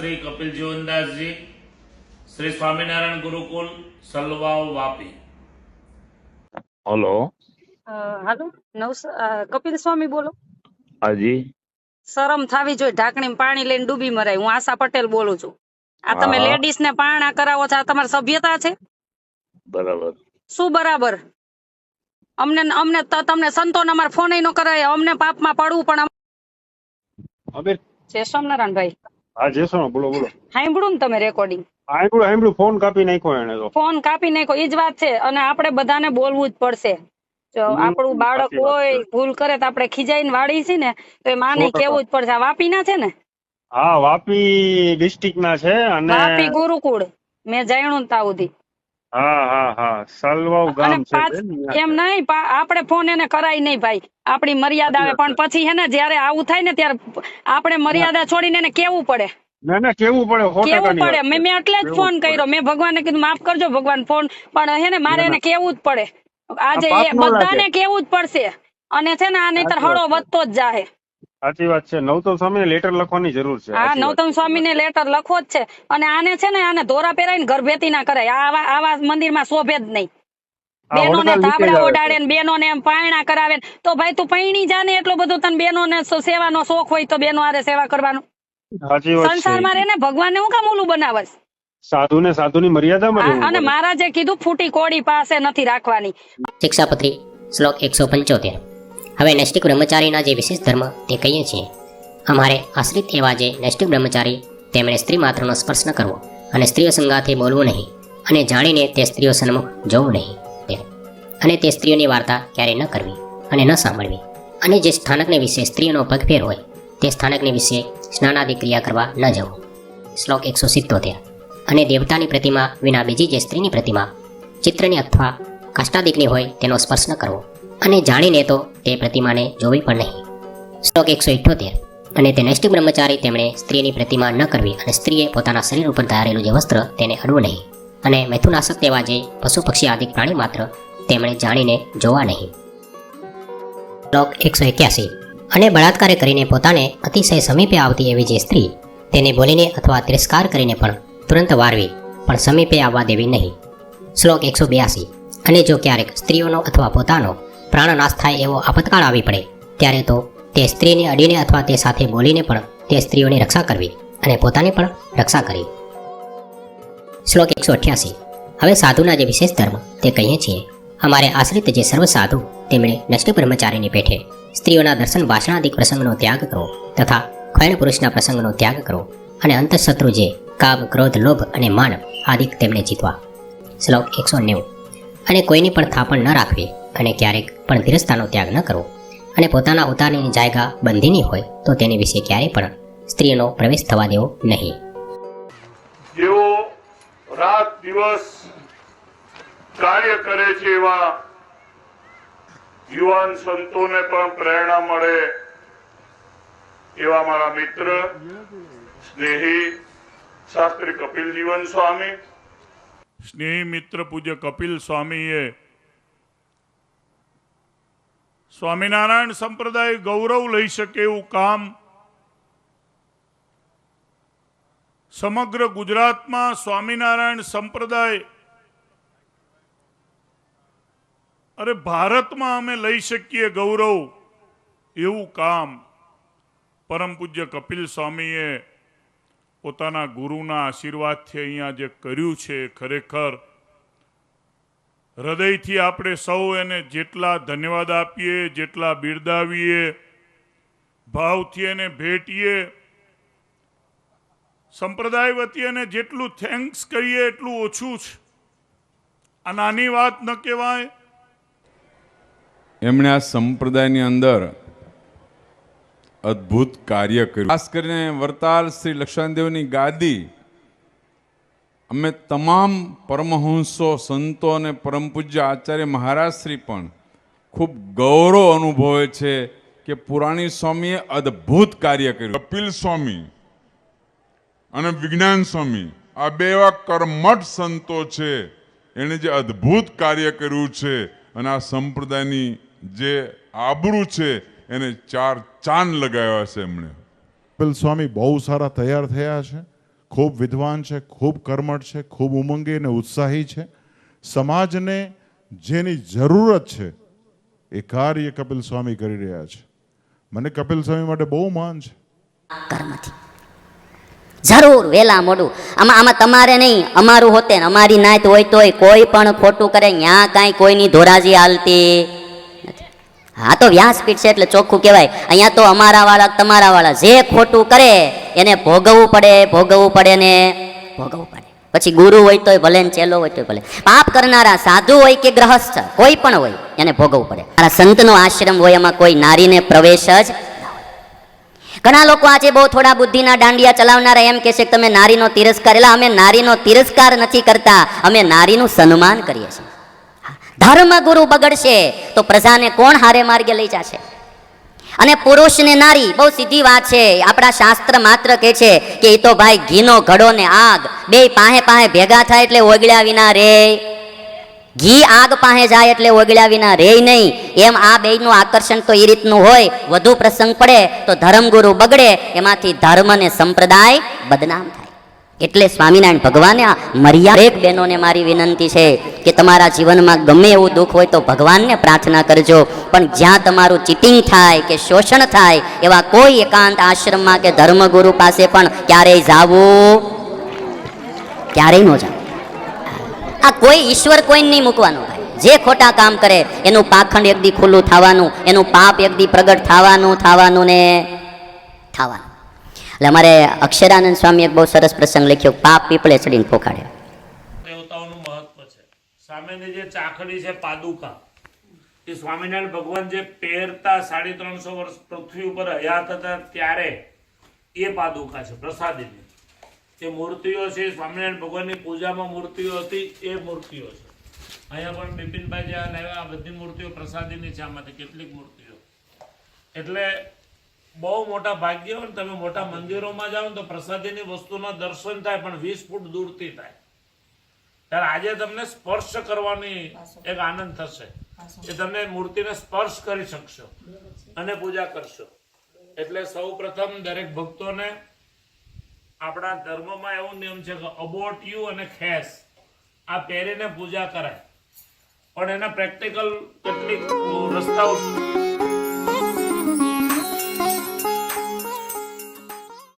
Shri Kapil Jivandasji Shri Swaminarayan Gurukul સલવાઓ Vapi. Hello. Hello. નવસ કપિલ સ્વામી બોલો. હાજી. શરમ થાવી જોઈએ. ઢાંકણી પાણી લઈને ડૂબી મરાય. હું આશા પટેલ બોલું છું. આ તમે. લેડીઝ ને પારણા કરાવો છો આ તમારી સભ્યતા છે? બરાબર. શું બરાબર? અમને અમને તમને સંતોને અમારે ફોન નો કરાય. અમને પાપમાં પડવું પણ જય સ્વામિનારાયણ ભાઈ. હા જેસો બોલો બોલો. સાંભળું ને તમે રેકોર્ડિંગ સાંભળું સાંભળું ફોન કાપી નાખ્યો એને તો. ફોન કાપી નાખ્યો એ જ વાત છે. અને આપણે બધાને બોલવું જ પડશે. જો આપણું બાળક હોય ભૂલ કરે તો આપણે ખીજાઈને વાળી છે ને તો એ માને કેવું જ પડશે. વાપી ના છે ને? હા વાપી ડિસ્ટ્રિક્ટ ના છે અને વાપી ગુરુકુળ. મેં જાણ્યું તા સુધી. હા હા હા. સલવાવ ગામ છે પાછ બેન, ન્યા. એમ નહીં આપણે ફોન એને કરાય નહીં ભાઈ. આપણી મર્યાદા આવે પણ પછી હે ને જ્યારે આવું થાય ને ત્યારે આપણે મર્યાદા છોડીને એને કેવું પડે? ના ના કેવું પડે કેવું પડે? મેં મેં એટલે જ ફોન કર્યો. મેં ભગવાનને કીધું માફ કરજો ભગવાન ફોન પણ હે ને મારે એને કેવું જ પડે. આજે. બધાને કેવું જ પડશે. અને છે ને આ નહીતર હળો વધતો જ જાહે. સાચી વાત છે. નવતો સામે લેટર લખવાની જરૂર છે. હા નવતમ સ્વામી ને લેટર લખવો જ છે. અને આને છે ને આને દોરા પહેરાવીને ગર્ભેતી ના કરાય. આવા આવા મંદિરમાં શોભે જ નહીં. ધાબળા. ઓડાડે ને એમ પાયણા કરાવે તો ભાઈ તું પૈણી જા ને એટલું બધું તને બેનોને સેવા નો શોખ હોય તો બેનો આરે સેવા કરવાનો. સંસારમાં છે. ને ભગવાનને હું કામ ઓલું બનાવસ સાધુ ને સાધુ ની મર્યાદામાં અને પડે. મહારાજે કીધું ફૂટી કોડી પાસે નથી રાખવાની. શિક્ષાપત્રી શ્લોક એકસો પંચોતેર. હવે નૈષ્ટિક બ્રહ્મચારીના જે વિશેષ ધર્મ તે કહીએ છીએ, અમારે આશ્રિત એવા જે નૈષ્ટિક બ્રહ્મચારી તેમણે સ્ત્રી માત્રનો સ્પર્શ ન કરવો અને સ્ત્રીઓ સંગાથે બોલવું નહીં અને જાણીને તે સ્ત્રીઓ સન્મુખ જોવું નહીં. અને તે સ્ત્રીઓની વાર્તા ક્યારેય ન કરવી અને ન સાંભળવી. અને જે સ્થાનકને વિશે સ્ત્રીઓનો પગફેર હોય, તે સ્થાનકને વિશે સ્નાનાદિ ક્રિયા કરવા ન જવું. શ્લોક એકસો સિત્તોતેર. અને દેવતાની પ્રતિમા વિના બીજી જે સ્ત્રીની પ્રતિમા ચિત્રની અથવા કાષ્ટાદિકની હોય તેનો સ્પર્શ ન કરવો. અને જાણીને તો તે પ્રતિમાને જોવી પણ નહીં. શ્લોક એકસો ઇઠ્ઠોતેર અને તે નૈષ્ટિક બ્રહ્મચારી તેમણે સ્ત્રીની પ્રતિમા ન કરવી અને સ્ત્રીએ પોતાના શરીર ઉપર ધારેલું જે વસ્ત્ર તેને અડવું નહીં. અને મૈથુનાશક તેવા જે પશુ પક્ષી આદિ પ્રાણી માત્ર તેમણે જાણીને જોવા નહીં. શ્લોક એકસો એક્યાસી. અને બળાત્કારે કરીને પોતાને અતિશય સમીપે આવતી એવી જે સ્ત્રી તેને બોલીને અથવા તિરસ્કાર કરીને પણ તુરંત વારવી, પણ સમીપે આવવા દેવી નહીં. શ્લોક એકસો બ્યાસી. અને જો ક્યારેક સ્ત્રીઓનો અથવા પોતાનો પ્રાણનાશ થાય એવો આપતકાળ આવી પડે, ત્યારે તો તે સ્ત્રીને અડીને અથવા તે સાથે બોલીને પણ તે સ્ત્રીઓની રક્ષા કરવી અને પોતાની પણ રક્ષા કરી શ્લોક એકસો અઠ્યાસી. હવે સાધુના જે વિશેષ ધર્મ તે કહીએ છીએ, અમારે આશ્રિત જે સર્વ સાધુ તેમણે નષ્ટ બ્રહ્મચારીની પેઠે સ્ત્રીઓના દર્શન ભાષણાદિક પ્રસંગનો ત્યાગ કરો તથા ખૈણ પુરુષના પ્રસંગનો ત્યાગ કરો અને અંતઃશત્રુ જે કામ, ક્રોધ, લોભ અને માન આદિક તેમણે જીતવા. શ્લોક એકસો નેવું. અને કોઈની પણ થાપણ ન રાખવી અને ક્યારેક પણ ધીરજતાનો ત્યાગ ન કરવો. અને પોતાના ઉતારની જાયગા બંધીની હોય તો તેની વિશે ક્યારેય પણ સ્ત્રીનો પ્રવેશ થવા દેવો નહીં. જેઓ રાત દિવસ કાર્ય કરે છે એવા યુવાન સંતોને પણ પ્રેરણા મળે એવા મારા મિત્ર સ્નેહી શાસ્ત્રી કપિલ જીવન સ્વામી. સ્નેહી મિત્ર પૂજ્ય કપિલ સ્વામીએ સ્વામિનારાયણ સંપ્રદાય ગૌરવ લઈ શકે એવું કામ સમગ્ર ગુજરાતમાં સ્વામિનારાયણ સંપ્રદાય અરે ભારતમાં અમે લઈ શકીએ ગૌરવ એવું કામ. પરમ પૂજ્ય કપિલ સ્વામીએ પોતાના ગુરુના આશીર્વાદથી અહીંયા જે કર્યું છે ખરેખર હૃદયથી આપણે સૌ એને જેટલા ધન્યવાદ આપીએ, જેટલા બિરદાવીએ, ભાવથી એને ભેટીએ સંપ્રદાય વતી એને જેટલું થેન્ક્સ કહીએ એટલું ઓછું છે. આ નાની વાત ન કહેવાય. એમણે આ સંપ્રદાયની અંદર અદ્ભુત કાર્ય કર્યું. ખાસ કરીને વરતાલ શ્રી લક્ષ્મણદેવની ગાદી અમે તમામ પરમહંસો સંતો અને પરમ પૂજ્ય આચાર્ય મહારાજ શ્રી પણ ખૂબ ગૌરવ અનુભવે છે કે પુરાણી સ્વામીએ અદ્ભુત કાર્ય કર્યું. કપિલ સ્વામી અને વિજ્ઞાન સ્વામી આ બે એવા કર્મઠ સંતો છે એણે જે અદ્ભુત કાર્ય કર્યું છે અને આ સંપ્રદાયની જે આબરૂ છે એને ચાર ચાંદ લગાવ્યા છે એમણે. કપિલ સ્વામી બહુ સારા તૈયાર થયા છે. ખૂબ વિદ્વાન છે, ખૂબ કર્મઠ છે, ખૂબ ઉમંગી અને ઉત્સાહી છે. સમાજને જેની જરૂરત છે, એ કાર્ય કપિલ સ્વામી કરી રહ્યા છે. મને કપિલ સ્વામી માટે બહુ માન છે. જરૂર, વેલા મોડું. આમાં આમાં તમારે નહીં, અમારું હોતે અમારી નાત હોય તોય કોઈ પણ ખોટું કરે ત્યાં કાંઈ કોઈની ધોરાજી હાલતી. હા તો વ્યાસપીઠ છે એટલે ચોખ્ખું કહેવાય. અહીંયા તો અમારા વાળા તમારા વાળા જે ખોટું કરે, એને ભોગવવું પડે ભોગવવું પડે ને ભોગવવું પડે. પછી ગુરુ હોય તોય ભલે ને ચેલો હોય તોય ભલે. પાપ કરનારા સાધુ હોય કે ગ્રહસ્થ, કોઈ પણ હોય, એને ભોગવવું પડે. મારા સંતનો આશ્રમ હોય, એમાં કોઈ નારીને પ્રવેશ જ ઘણા લોકો આજે બહુ થોડા બુદ્ધિના દાંડિયા ચલાવનારા એમ કહે છે કે તમે નારીનો તિરસ્કાર, એટલે અમે નારીનો તિરસ્કાર નથી કરતા, અમે નારીનું સન્માન કરીએ છીએ. ધર્મ ગુરુ બગડશે, તો પ્રજાને કોણ હારે માર્ગે લઈ જશે? અને પુરુષ ને નારી, બહુ સીધી વાત છે. આપણા શાસ્ત્ર માત્ર કહે છે કે એ તો ભાઈ ઘીનો ઘડો ને આગ. બે પાહે પાહે ભેગા થાય એટલે ઓગળ્યા વિના રે. ઘી આગ પાસે જાય એટલે ઓગળ્યા વિના રે નહીં. એમ આ બેયનું આકર્ષણ તો એ રીતનું હોય. વધુ પ્રસંગ પડે તો ધર્મગુરુ બગડે. એમાંથી ધર્મ ને સંપ્રદાય બદનામ થાય. એટલે સ્વામિનારાયણ ભગવાને આ મર્યાદા એક બહેનોને મારી વિનંતી છે કે તમારા જીવનમાં ગમે એવું દુઃખ હોય તો ભગવાનને પ્રાર્થના કરજો. પણ જ્યાં તમારું ચીટિંગ થાય કે શોષણ થાય એવા કોઈ એકાંત આશ્રમમાં કે ધર્મગુરુ પાસે પણ ક્યારેય જાવું, ક્યારેય ન જાવ. આ કોઈ ઈશ્વર કોઈ નહીં મૂકવાનો ભાઈ. જે ખોટા કામ કરે, એનું પાખંડ એકદી ખુલ્લું થવાનું, એનું પાપ એકદી પ્રગટ થવાનું થવાનું ને થવાનું. એટલે અમારે અક્ષરાનંદ સ્વામી એક બહુ સરસ પ્રસંગ લખ્યો, પાપ પીપળે ચડીને પોખાડે દેવતાઓનું મહત્વ છે. સામેની જે ચાકડી છે પાદુકા, એ સ્વામિનારાયણ ભગવાન જે પહેરતા સાડી ત્રણસો વર્ષ પૃથ્વી ઉપર હયાત હતા ત્યારે એ પાદુકા છે, પ્રસાદીની. એ મૂર્તિઓ છે, સ્વામિનારાયણ ભગવાનની પૂજામાં મૂર્તિઓ હતી, એ મૂર્તિઓ છે. અહીંયા પણ બિપિનભાઈ જે લાવ્યા, આ બધી મૂર્તિઓ પ્રસાદીની છે, આમાંથી કેટલીક મૂર્તિઓ. એટલે બહુ મોટા ભાગ્ય હોય ને તમે મોટા મંદિરોમાં જાઓ તો પ્રસાદીની વસ્તુના દર્શન થાય પણ વીસ ફૂટ દૂરથી થાય. ત્યારે આજે તમને સ્પર્શ કરવાની એક આનંદ થશે. કે તમે મૂર્તિને સ્પર્શ કરી શકશો અને પૂજા કરશો. એટલે સૌ પ્રથમ દરેક ભક્તોને આપણા ધર્મમાં એવો નિયમ છે કે અબોટ યુ અને ખેસ. આ પહેરીને પૂજા કરાય. પણ એના પ્રેક્ટિકલ કેટલીક રસ્તાઓ